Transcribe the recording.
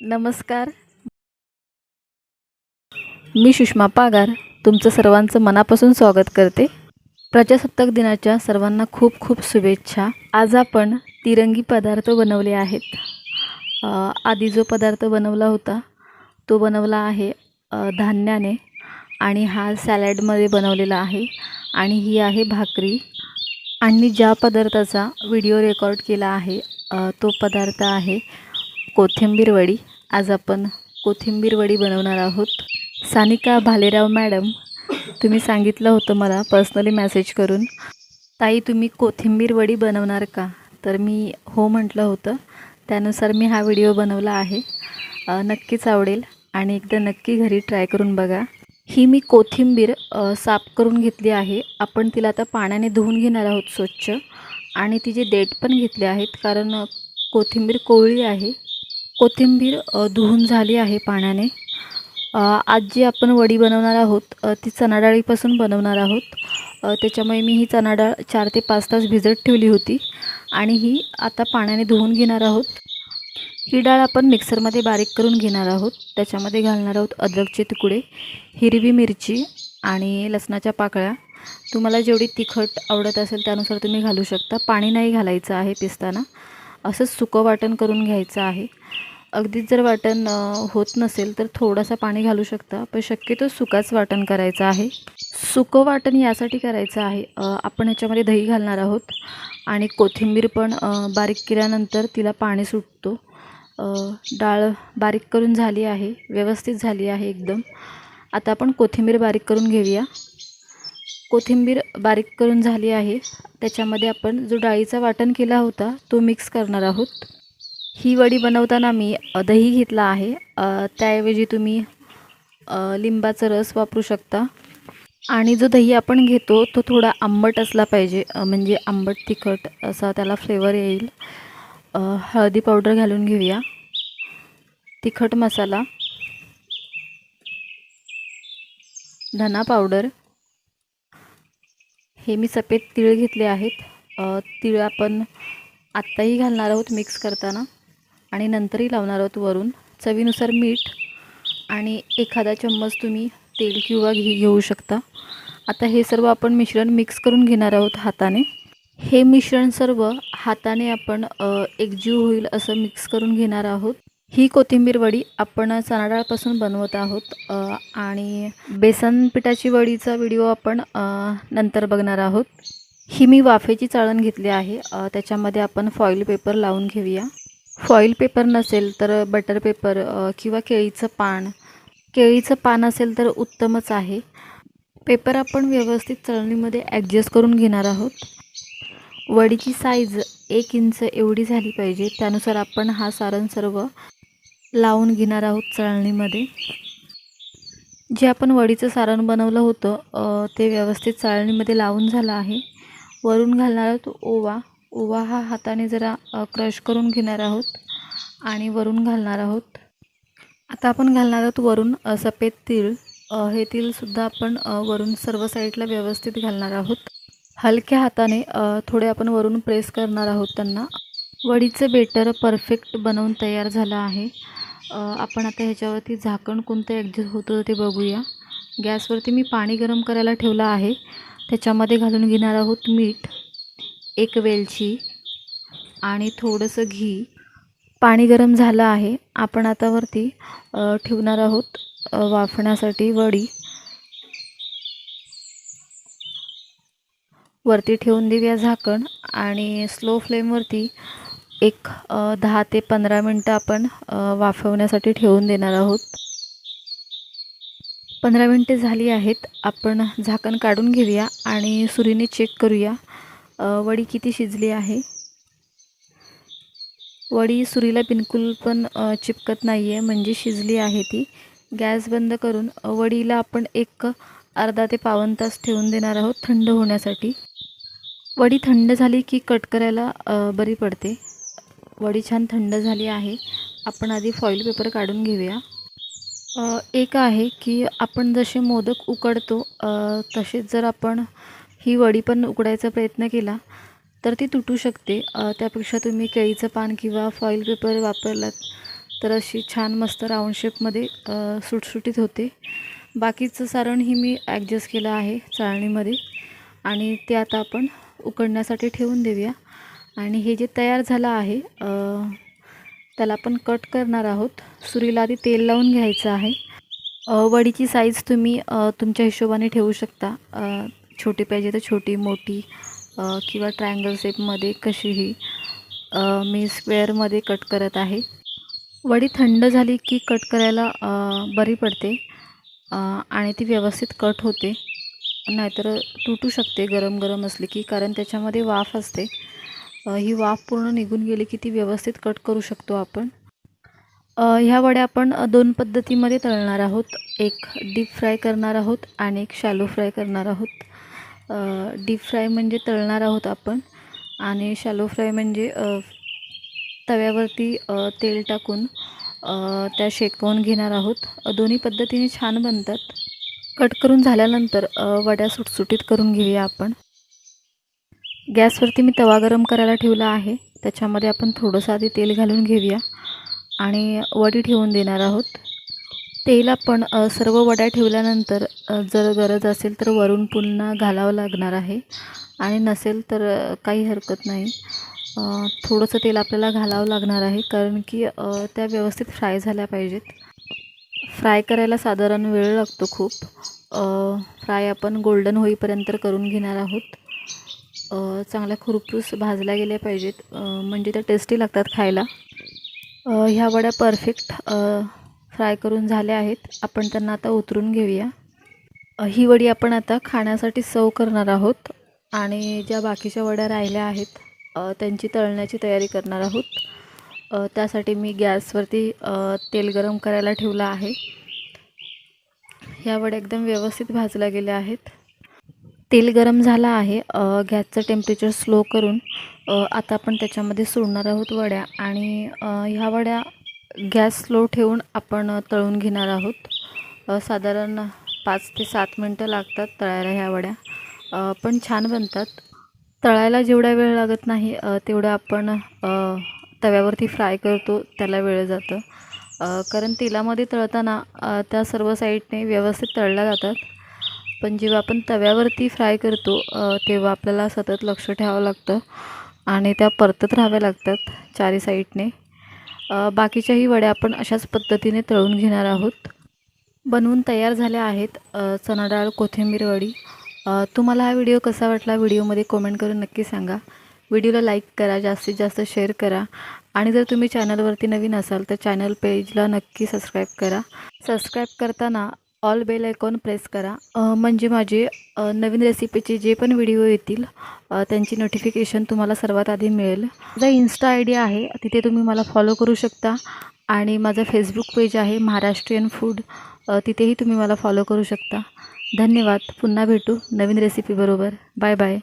नमस्कार. मी सुषमा पागार तुमचं सर्वांचं मनापासून स्वागत करते. प्रजासत्ताक दिनाच्या सर्वांना खूप खूप शुभेच्छा. आज आपण तिरंगी पदार्थ बनवले आहेत. आधी जो पदार्थ बनवला होता तो बनवला आहे धान्याने आणि हा सॅलॅडमध्ये बनवलेला आहे आणि ही आहे भाकरी. आणि ज्या पदार्थाचा व्हिडिओ रेकॉर्ड केला आहे तो पदार्थ आहे कोथिंबीर वडी. आज आपण कोथिंबीर वडी बनवणार आहोत. सानिका भालेराव मॅडम तुम्ही सांगितलं होतं मला पर्सनली मेसेज करून. ताई तुम्ही कोथिंबीर वडी बनवणार का? तर मी हो म्हटलं होतं. त्यानुसार मी हा व्हिडिओ बनवला आहे. नक्कीच आवडेल आणि एकदा नक्की घरी ट्राय करून बघा. ही मी कोथिंबीर साफ करून घेतली आहे. आपण तिला आता पाण्याने धुवून घेणार आहोत स्वच्छ. आणि तिचे देठ पण घेतले आहेत कारण कोथिंबीर कोवळी आहे. कोथिंबीर धुवून झाली आहे पाण्याने. आज जी आपण वडी बनवणार आहोत ती चणा डाळीपासून बनवणार आहोत. त्याच्यामुळे मी ही चणा डाळ चार ते पाच तास भिजत ठेवली होती आणि ही आता पाण्याने धुवून घेणार आहोत. ही डाळ आपण मिक्सरमध्ये बारीक करून घेणार आहोत. त्याच्यामध्ये घालणार आहोत अद्रकचे तुकडे हिरवी मिरची आणि लसणाच्या पाकळ्या. तुम्हाला जेवढी तिखट आवडत असेल त्यानुसार तुम्ही घालू शकता. पाणी नाही घालायचं आहे पिसताना. असंच सुकं वाटण करून घ्यायचं आहे. अगदीच जर वाटण होत नसेल तर थोडासा पाणी घालू शकता पण शक्यतो सुकाच वाटण करायचं आहे. सुकं वाटण यासाठी करायचं आहे आपण ह्याच्यामध्ये दही घालणार आहोत आणि कोथिंबीर पण बारीक केल्यानंतर तिला पाणी सुटतो. डाळ बारीक करून झाली आहे व्यवस्थित झाली आहे एकदम. आता आपण कोथिंबीर बारीक करून घेऊया. कोथिंबीर बारीक करून झाली आहे त्याच्यामध्ये आपण जो डाळीचा वाटण केला होता तो मिक्स करणार आहोत. ही वडी बनवताना मी दही घेतला आहे. त्याऐवजी तुम्ही लिंबाचा रस वापरू शकता. आणि जो दही आपण घेतो तो थोडा आंबट असला पाहिजे. म्हणजे आंबट तिखट असा त्याला फ्लेवर येईल. हळदी पावडर घालून घेऊया. तिखट मसाला. धना पावडर. हे मी सफेद तीळ घेतले आहेत. तीळ आपण आत्ताही घालणार आहोत मिक्स करताना. आणि नंतरही लावणार आहोत वरून चवीनुसार मीठ आणि एखादा चम्मच तुम्ही तेल किंवा घी घेऊ शकता. आता हे सर्व आपण मिश्रण मिक्स करून घेणार आहोत हाताने. हे मिश्रण सर्व हाताने आपण एकजीव होईल असं मिक्स करून घेणार आहोत. ही कोथिंबीर वडी आपण चणाडाळपासून बनवत आहोत आणि बेसन पिठाची वडीचा व्हिडिओ आपण नंतर बघणार आहोत. ही मी वाफेची चाळण घेतली आहे त्याच्यामध्ये आपण फॉईल पेपर लावून घेऊया. फॉईल पेपर नसेल तर बटर पेपर किंवा केळीचं पान. केळीचं पान असेल तर उत्तमच आहे. पेपर आपण व्यवस्थित चळणीमध्ये ॲडजस्ट करून घेणार आहोत. वडीची साईज एक इंच एवढी झाली पाहिजे. त्यानुसार आपण हा सारण सर्व लावून घेणार आहोत चाळणीमध्ये. जे आपण वडीचं सारण बनवलं होतं ते व्यवस्थित चाळणीमध्ये लावून झालं आहे. वरून घालणार आहोत ओवा. ओवा हा हाताने जरा क्रश करून घेणार आहोत आणि वरून घालणार आहोत. आता आपण घालणार आहोत वरून सफेद तीळ. हे तीळसुद्धा आपण वरून सर्व साईडला व्यवस्थित घालणार आहोत. हलक्या हाताने थोडे आपण वरून प्रेस करणार आहोत त्यांना. वडीचं बेटर परफेक्ट बनवून तयार झालं आहे. आपण आता ह्याच्यावरती झाकण कोणतं ॲडजस्ट होतं ते बघूया. गॅसवरती मी पाणी गरम करायला ठेवलं आहे. त्याच्यामध्ये घालून घेणार आहोत मीठ. एक वेलची आणि थोडंसं घी. पाणी गरम झालं आहे. आपण आता वरती ठेवणार आहोत वाफण्यासाठी वडी. वरती ठेवून देऊया झाकण आणि स्लो फ्लेमवरती एक दहा ते पंधरा मिनटं आपण वाफवण्यासाठी ठेवून देणार आहोत. पंधरा मिनटे झाली आहेत. आपण झाकण काढून घेऊया आणि सुरीने चेक करूया. वडी किती शिजली आहे? वडी सुरीला बिलकुल पण चिपकत नाही आहे म्हणजे शिजली आहे ती. गॅस बंद करून वडीला आपण एक अर्धा ते पावन तास ठेवून देणार आहोत थंड होण्यासाठी. वडी थंड झाली की कट करायला बरी पडते. वडी छान थंड झाली आहे. आपण आधी फॉईल पेपर काढून घेऊया. एक आहे की आपण जसे मोदक उकडतो तसेच जर आपण ही वडी पण उकडायचा प्रयत्न केला तर ती तुटू शकते. त्यापेक्षा तुम्ही केळीचं पान किंवा फॉईल पेपर वापरलात तर अशी छान मस्त राऊंड शेपमध्ये सुटसुटीत होते. बाकीचं सारणही मी ॲडजस्ट केलं आहे चाळणीमध्ये आणि ते आता आपण उकडण्यासाठी ठेवून देऊया. आणि हे जे तयार झालं आहे त्याला आपण कट करणार आहोत. सुरीला आधी तेल लावून घ्यायचं आहे. वडीची साईज तुम्ही तुमच्या हिशोबाने ठेवू शकता. छोटी पाहिजे तर छोटी मोठी किंवा ट्रायंगल शेपमध्ये कशीही मी स्क्वेअरमध्ये कट करत आहे. वडी थंड झाली की कट करायला बरी पडते आणि ती व्यवस्थित कट होते. नाहीतर तुटू शकते गरम गरम असली की कारण त्याच्यामध्ये वाफ असते. ही वाफ पूर्ण निघून गेली की ती व्यवस्थित कट करू शकतो आपण. ह्या वड्या आपण दोन पद्धतीमध्ये तळणार आहोत. एक डीप फ्राय करणार आहोत आणि एक शॅलो फ्राय करणार आहोत. डीप फ्राय म्हणजे तळणार आहोत आपण. आणि शॅलो फ्राय म्हणजे तव्यावरती तेल टाकून त्या शेकवून घेणार आहोत. दोन्ही पद्धतीने छान बनतात. कट करून झाल्यानंतर वड्या सुटसुटीत करून घेऊया आपण. गॅसवरती मी तवा गरम करायला ठेवला आहे. त्याच्यामध्ये आपण थोडंसं आधी तेल घालून घेऊया. आणि वडी ठेवून देणार आहोत. तेल आपण सर्व वड्या ठेवल्यानंतर जर गरज असेल तर वरून पुन्हा घालावं लागणार आहे. आणि नसेल तर काही हरकत नाही. थोडंसं तेल आपल्याला घालावं लागणार आहे कारण की त्या व्यवस्थित फ्राय झाल्या पाहिजेत. फ्राय करायला साधारण वेळ लागतो खूप. फ्राय आपण गोल्डन होईपर्यंत करून घेणार आहोत. चांगल्या खुरपूस भाजल्या गेल्या पाहिजेत. म्हणजे त्या टेस्टी लागतात खायला. ह्या वड्या परफेक्ट फ्राय करून झाल्या आहेत. आपण त्यांना आता उतरून घेऊया. ही वडी आपण आता खाण्यासाठी सर्व करणार आहोत आणि ज्या बाकीच्या वड्या राहिल्या आहेत त्यांची तळण्याची तयारी करणार आहोत. त्यासाठी मी गॅसवरती तेल गरम करायला ठेवलं आहे. ह्या वड्या एकदम व्यवस्थित भाजल्या गेल्या आहेत. तेल गरम झालं आहे. गॅसचं टेम्परेचर स्लो करून आता आपण त्याच्यामध्ये सोडणार आहोत वड्या. आणि ह्या वड्या गॅस स्लो ठेवून आपण तळून घेणार आहोत. साधारण पाच ते सात मिनटं लागतात तळायला ह्या वड्या. पण छान बनतात. तळायला जेवढा वेळ लागत नाही तेवढं आपण तव्यावरती फ्राय करतो त्याला वेळ जातं. कारण तेलामध्ये तळताना त्या सर्व साईडने व्यवस्थित तळल्या जातात. पण जेव्हा आपण तव्यावरती फ्राय करतो तेव्हा आपल्याला सतत लक्ष ठेवावं लागतं आणि त्या परतत राहाव्या लागतात चारी साईडने. बाकीच्याही वड्या आपण अशाच पद्धतीने तळून घेणार आहोत. बनवून तयार झाल्या आहेत अ, चणा डाळ कोथिंबीर वडी. तुम्हाला हा व्हिडिओ कसा वाटला व्हिडिओमध्ये कमेंट करून नक्की सांगा. व्हिडिओला लाईक करा जास्तीत जास्त शेअर करा. आणि जर तुम्ही चॅनलवरती नवीन असाल तर चॅनल पेजला नक्की सबस्क्राईब करा. सबस्क्राईब करताना ऑल बेल आयकॉन प्रेस करा. म्हणजे माझे नवीन रेसिपीचे जे पण व्हिडिओ येतील त्यांची नोटिफिकेशन तुम्हाला सर्वात आधी मिळेल. माझा इन्स्टा आय डी आहे तिथे तुम्ही मला फॉलो करू शकता. आणि माझं फेसबुक पेज आहे महाराष्ट्रीयन फूड तिथेही तुम्ही मला फॉलो करू शकता. धन्यवाद. पुन्हा भेटू नवीन रेसिपीबरोबर बाय बाय